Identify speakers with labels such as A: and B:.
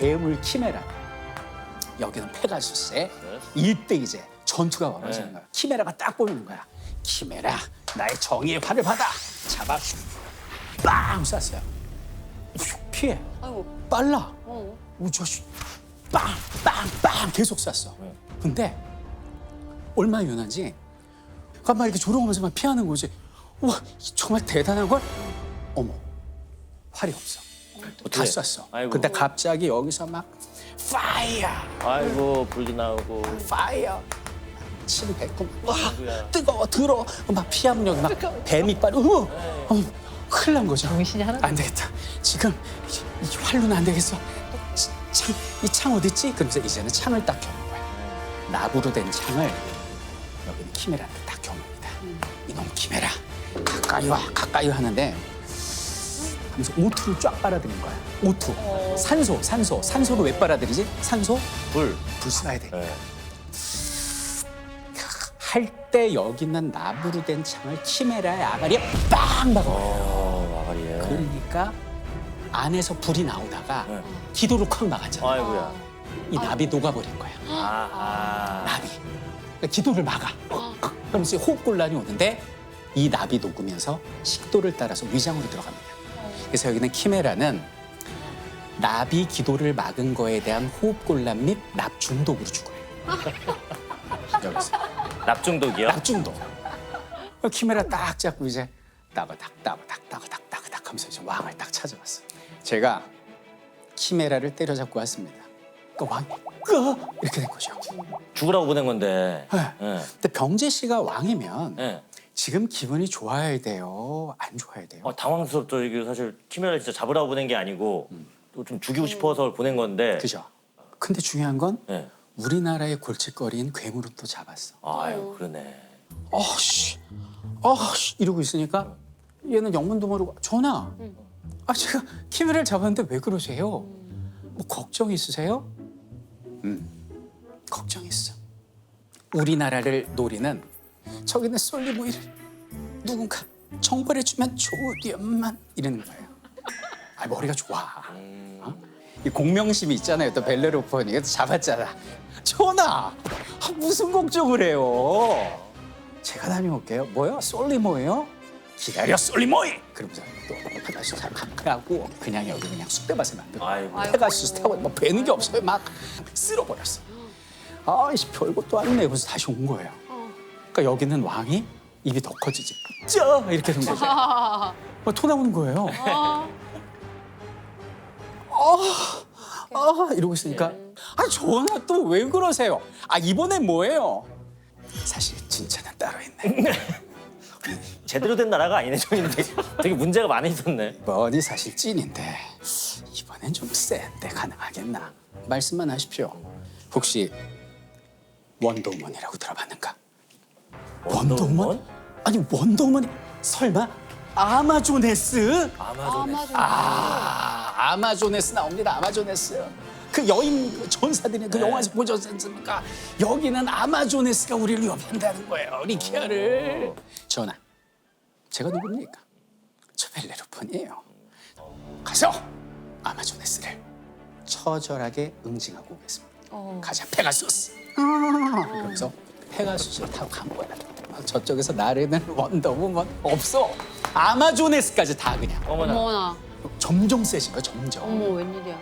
A: 괴물 키메라. 여기는 페가수스의 일대 이제 전투가 벌어지는
B: 네.
A: 거야. 키메라가 딱 보이는 거야. 키메라, 나의 정의의 활을 받아. 잡아, 빵 쐈어요. 슉, 피해.
C: 아이고.
A: 빨라.
C: 어.
A: 우 저씨 빵, 빵, 빵 계속 쐈어. 근데 얼마나 유난지 가만 이렇게 조롱하면서 막 피하는 거지. 와 정말 대단한 걸. 어머 활이 없어. 다? 쐈어.
B: 아이고.
A: 근데 갑자기 여기서 막 파이어,
B: 아이고 불도 나오고.
A: 파이어. 침 뱉고 와
B: 아이고야.
A: 뜨거워 들어 막 여기 막 뱀이 빨 어, 어 큰일 난 거죠.
C: 정신이 하나도
A: 안 되겠다. 지금 이, 이 활로는 안 되겠어. 창, 이창 어디 있지? 그러면서 이제는 창을 딱 켜는 거야. 나부로 된 창을 여기는 키메라한테 딱 켜놓습니다. 이놈 키메라 가까이 와 가까이 와 하는데 하면서 오투를 쫙 빨아들인 거야. 오투 산소 산소 산소를 왜 빨아들이지? 산소
B: 불.
A: 불 쏴야 돼.
B: 네.
A: 할때 여기 있는 나부로 된 창을 키메라의 아가리에 빵 박아.
B: 어 마가리에.
A: 그러니까 안에서 불이 나오다가
B: 네.
A: 기도를 콱 막았잖아.
B: 아이고야.
A: 이 납이 녹아버린 거야.
B: 아하.
A: 납이. 그러니까 기도를 막아. 그러면서 호흡곤란이 오는데 이 납이 녹으면서 식도를 따라서 위장으로 들어갑니다. 그래서 여기는 키메라는 납이 기도를 막은 거에 대한 호흡곤란 및 납 중독으로 죽어요. 여기서
B: 납중독이요?
A: 납 중독. 키메라 딱 잡고 이제 따거닥 따거닥 따거닥 따거닥 하면서 이제 왕을 딱 찾아왔어. 제가 키메라를 때려잡고 왔습니다. 그러니까 왕이 끄 이렇게 된 거죠.
B: 죽으라고 보낸 건데.
A: 네.
B: 네.
A: 근데 병재 씨가 왕이면
B: 네.
A: 지금 기분이 좋아야 돼요? 안 좋아야 돼요?
B: 어, 당황스럽죠. 이게 사실 키메라 진짜 잡으라고 보낸 게 아니고 또좀 죽이고 싶어서 보낸 건데.
A: 그죠? 근데 중요한 건
B: 네.
A: 우리나라의 골칫거리인 괴물은 또 잡았어.
B: 아유 그러네.
A: 어씨, 어씨 이러고 있으니까 얘는 영문도 모르고 전화. 아 제가 키메라를 잡았는데 왜 그러세요? 뭐 걱정 있으세요? 음, 걱정 있어. 우리나라를 노리는 저기는 솔리보이를 누군가 정벌해주면 좋으련만 이러는 거예요. 아 머리가 좋아. 어? 이 공명심이 있잖아요. 또 벨레로폰이 잡았잖아. 전화. 아, 무슨 걱정을 해요? 제가 다녀올게요. 뭐요? 솔리모예요? 기다려 솔리모이. 그러면서 또 페가수스 가고 그냥 여기 그냥 쑥대밭에 만들고
B: 아이고.
A: 페가수스 타고 뭐 배는 게 없어요. 막 쓸어버렸어. 아이씨 별것도 아니네. 그래서 다시 온 거예요. 그러니까 여기는 왕이 입이 더 커지지. 짜 이렇게 된 거죠. 막 토 나오는 거예요. 아 이러고 있으니까 아 전화 또 왜 그러세요? 아 이번엔 뭐예요? 사실 진짜는 따로 있네.
B: 제대로 된 나라가 아니네. 저희는 되게, 되게 문제가 많이 있었네.
A: 뭐니 사실 찐인데 이번엔 좀 센데 가능하겠나? 말씀만 하십시오. 혹시 원더우먼이라고 들어봤는가? 원더우먼? 아니 원더우먼이 설마 아마조네스?
B: 아마존에.
A: 아 아마조네스 나옵니다. 아마조네스. 그 여인 그 전사들이 그
B: 네.
A: 영화에서 보셨지 않습니까? 여기는 아마조네스가 우리를 위협한다는 거예요. 리키아를. 전하, 제가 누굽니까? 저 벨레로폰이에요. 가서 아마조네스를 처절하게 응징하고 오겠습니다. 가자, 페가수스. 아, 그러면서 페가수스를 타고 간 거야. 막 저쪽에서 나르는 원더우먼 없어. 아마조네스까지 다 그냥
B: 어머나.
C: 어머나.
A: 점점 세진 거야, 점점.
C: 어머 웬일이야.